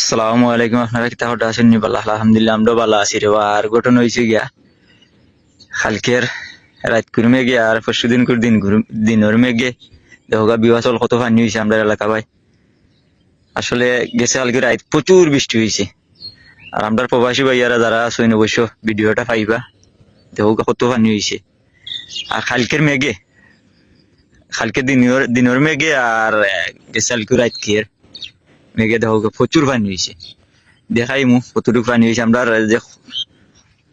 আসসালামু আলাইকুম, আপনারা কিতা হঠাৎ আছেন বাল্লাহ, আলহামদুলিল্লাহ আমরা ভালো আছি রে আর ঘটনা হয়েছে গিয়া, কালকের রাত কুরমে গিয়া আর পরশু দিন করে দিন দিনের মেঘে দেখা বিবাহ চল কত পানি হয়েছে আমরা এলাকা ভাই। আসলে গেছে কালকে রাত প্রচুর বৃষ্টি হয়েছে আর আমরা প্রবাসী ভাইয়ারা যারা আছেন অবশ্য ভিডিওটা পাইবা, দেখো কত পানি হয়েছে আর কালকের মেঘে কালকে দিনের দিনের মেঘে আর গেছে কালকে রাত কিয়ের মেঘে দেখো প্রচুর পানি হয়েছে দেখাই মু, কতটুকু পানি হয়েছে আমরা যে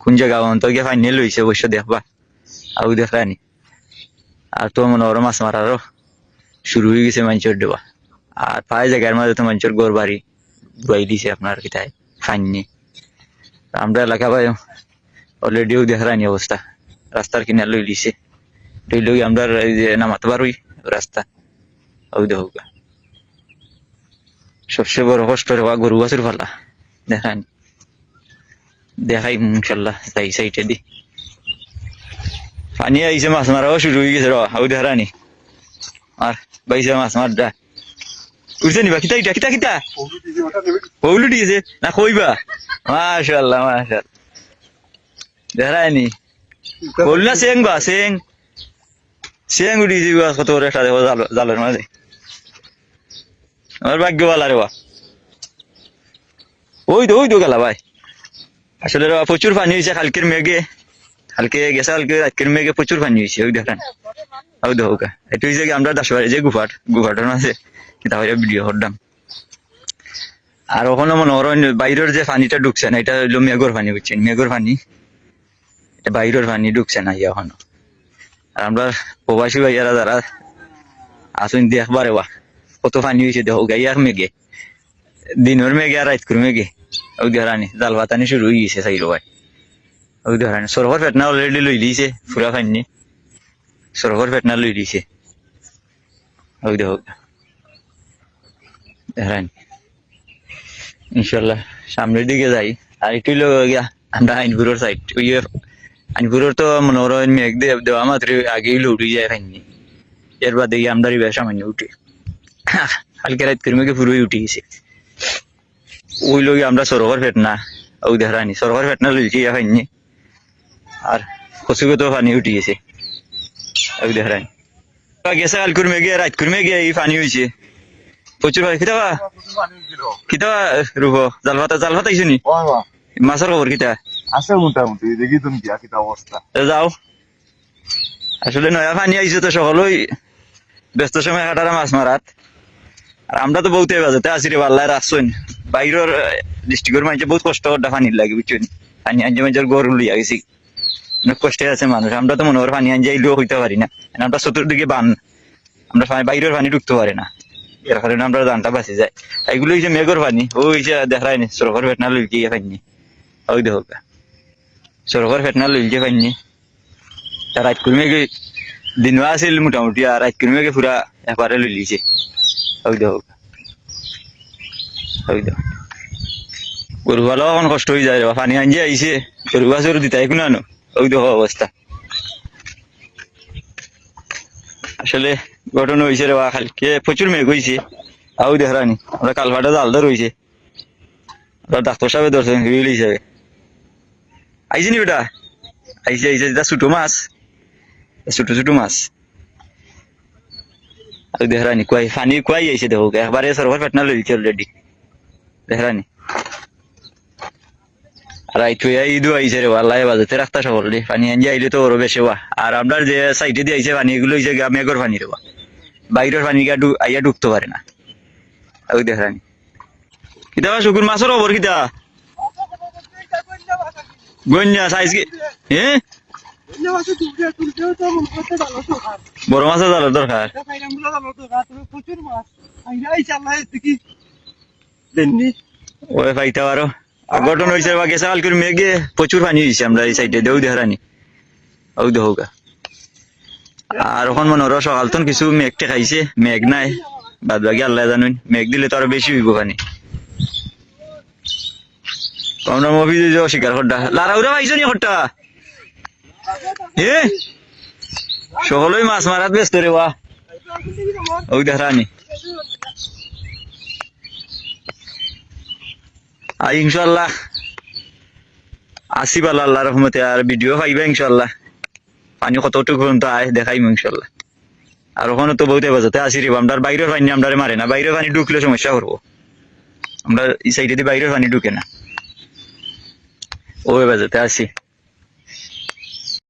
কোন জায়গা অন্ত গিয়ে পানি লইছে অবশ্য দেখবা। আউ দেখানি আর তো মনে ওর মাছ মারারও শুরু হয়ে গেছে মানুষের দেওয়া আর প্রায় জায়গার মাঝে তো মানুষের ঘর বাড়ি বুয়াই দিছে আপনার কিতায় ফাইনি আমরা এলাকা ভাই অলরেডিও দেখারানি অবস্থা। রাস্তার কিনার লই দিছে লই লই আমরা নামাতে পারই রাস্তা। ওই দেখো সবচেয়ে বড় কষ্ট হওয়া গরু গাছের ফালা দেখান। দেখাই ইনশাল্লাহ যাই সাইটে দি। পানি আইছে, মাছ মারাও শুরু হয়ে গেছে, র হাউ দেখানি আর বাইছে মাছ মার দা উঠছে নিবা, কিতা কিতা কিতা কিতা? পৌলু দিয়েছে না কইবা? মাশাল্লাহ মাশাল্লাহ। দেখানি বল না, সেং বা, সেং। সেং উঠিয়েছি কত বড় একটা দেখো জালের মাঝে। আমার ভাগ্য ভালো রে বা ওই তো ওই তো গেলা ভাই। আসলে প্রচুর পানি হয়েছে কালকের মেঘে। কালকে গেছে, কালকে রাতকের মেঘে প্রচুর পানি হয়েছে, ওই দেখেন। ওই দেখো এটা হয়েছে আমরা দাসবাড়ি যে গুফাট গুফাটার মাঝে তাহলে ভিডিও করলাম। আর ওখানে মনে হয় বাইরের যে পানিটা ঢুকছে না, এটা হলো মেঘর পানি, বুঝছেন? মেঘর পানি। এটা বাইরের পানি ঢুকছে না এখনও আর আমরা প্রবাসী ভাইয়ারা যারা আসুন দেখবারে বা কত পানি হয়েছে দেখো গাই আর মেঘে দিনের মেঘে আর রাত করে মেঘে ওই দেহারানি জাল ভাতানি শুরু হয়ে গেছে চাইলো ভাই ওই দেহারানি সরকার ফেটনা অলরেডি লই দিয়েছে ফুরা পানি সরকার ফেটনা লই দিয়েছে ওই দেখো দেহারানি ইনশাল্লাহ সামনের দিকে যাই আর একটু গিয়া আমরা আইনপুরের সাইড ওই আইনপুরের তো মনে করো মেঘ দেওয়া মাত্র আগেই উঠে যায় পাইনি এর বাদে আমরা সামান্য উঠি কালকে রাত করে মেঘে পুরোই উঠে গেছে। ওই লোক আমরা সরোবর ফেটনা ওই দেখানি সরোবর ফেটনা লইছি পাইনি আর কচুকে তো পানি উঠে গেছে ওই দেখানি গেছে কাল মেঘে রাত মেঘে এই পানি হয়েছে প্রচুর কিতাবা কিতাবা রুব জাল ভাতা জাল ভাতা নি? মাছের খবর কিতা? আছে মোটামুটি দেখি তুমি কি আকিটা অবস্থা যাও। আসলে নয়া পানি আইছে তো সকলই ব্যস্ত সময় হাঁটারা মাছ মারাত আর আমরা তো বহুতে বাজাতে আসি রে পাল্লায় আসছেন বাইরের ডিস্ট্রিক্টের মানুষে বহুত কষ্ট করতে পানি লাগে, বুঝছেন? পানি আনছে মানুষের গরু লইয়া গেছি। অনেক কষ্টে আছে মানুষ, আমরা তো মনে হয় পানি আনছে আইলেও হইতে পারি না। কারণ আমরা চতুর্দিকে বান, আমরা বাইরের পানি ঢুকতে পারি না। এর কারণে আমরা দানটা বাঁচি যায় এইগুলো হচ্ছে মেঘর পানি, ও যে দেখায় নি সরকার ভেটনা লই গিয়ে পাইনি। ওই দেখো সরকার লই গিয়ে পাইনি। রাত কর্মে গে দিনও আছিল মোটামুটি, আর রাত কর্মে গে পুরা এবারে লই লিছে ওই দেখো ওই এখন কষ্ট হয়ে যায় পানি আনজে আইছে। গরু বাছর দিতে কোনো আনো। ওই দেখো অবস্থা। আসলে ঘটনা হয়েছে রে বা কালকে প্রচুর মেঘ হয়েছে দেখানি আমরা কালভাটা জাল ধর হয়েছে ওরা ডাক্তার সাহেব ধরছেন রিল হিসাবে। আইছে নি বেটা? আইছে আইছে ছোটো মাছ। ছোটো ছোটো মাছ। আর দেখানি কুয়াই পানি কুয়াই আইছে দেখো একবারে সরকার পেটনা লইছে অলরেডি দেখানি আর আইতো ঈদও আইছে রে আল্লাহ বাজাতে রাখতা সকল রে পানি আনজে আইলে তো ওরও বেশি আর আমরা যে সাইডে দিয়ে আইছে পানি এগুলো হইছে মেঘর পানি রে বা বাইরের পানি গা আইয়া ঢুকতে পারে না ওই দেখানি কিতা বা শুকুর মাছের খবর কিতা গন্যা সাইজ কি হ্যাঁ বড় মাছের জালের দরকার? ওই পাইতে পারো হয়েছে বা গেছে মেঘে প্রচুর পানি হয়েছে আমরা এই সাইডে দেউ দেহারানি ও দেহকা আর এখন মনে হলো সকাল তখন কিছু মেঘটে খাইছে মেঘ নাই। বাদ বাকি আল্লাহ জানুন মেঘ দিলে তো আরও বেশি হইব পানি আমরা যে শিকার করটা লারা উড়া পাইছো নি এ? সকলই মাছ মারাত ব্যস্ত রে ওই দেখানি আর ইনশাল্লাহ আসি পালা আল্লাহ রহমতে আর ভিডিও পাইবা ইনশাল্লাহ পানি কতটুকু পর্যন্ত আয় দেখাইম ইনশাল্লাহ আর ওখানে তো বহুতে বাজাতে আসি রে আমরা বাইরের পানি আমরা মারে না। বাইরের পানি ঢুকলে সমস্যা করব আমরা এই সাইডে দিয়ে বাইরের পানি ঢুকে না। ওই বাজাতে আসি